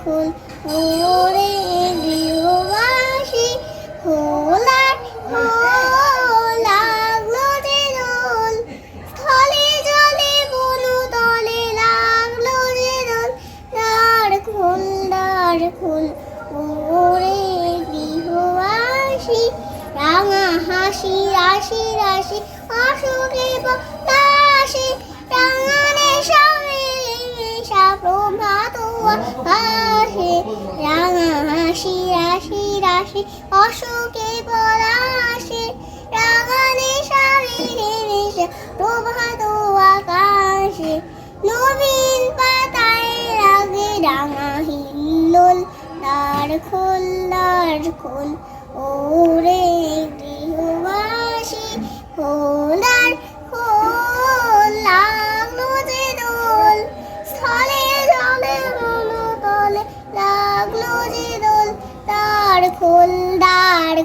এখন মোরে গৃহবাসী লাগল যে দোল স্থলে জলে লাগল যে দোল তার খুন তার খুন রাঙা হাসি, রাশি রাশি অসুখে তাসে হাসে রাঙা হাসি, রাশি রাশি, অসুখে পলাশে রাঙা নেশা নেশা প্রভাত আকাশে। নবীন পাতায় লাগে রাঙা হিল্লোল দ্বার খোল দ্বার খোল ওরে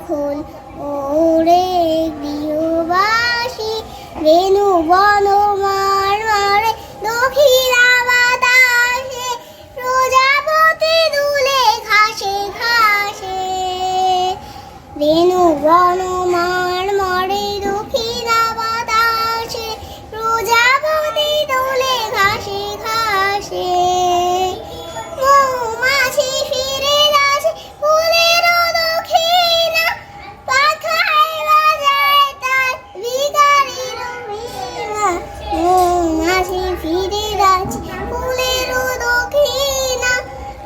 খোল। ওরে গৃহবাসী রেণু বন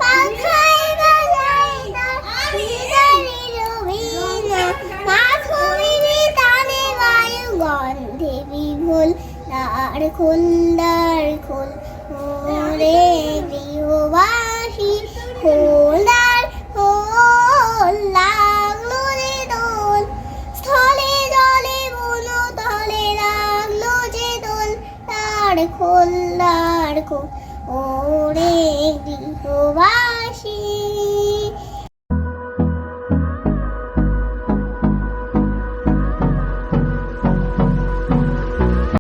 বাজায় তার বিভোল দ্বার খোল ওরে গৃহবাসী, খোল খোল, লাগল দোল। স্থলে জলে বন, তলে লাগল দোল দ্বার খোল খোল ওরে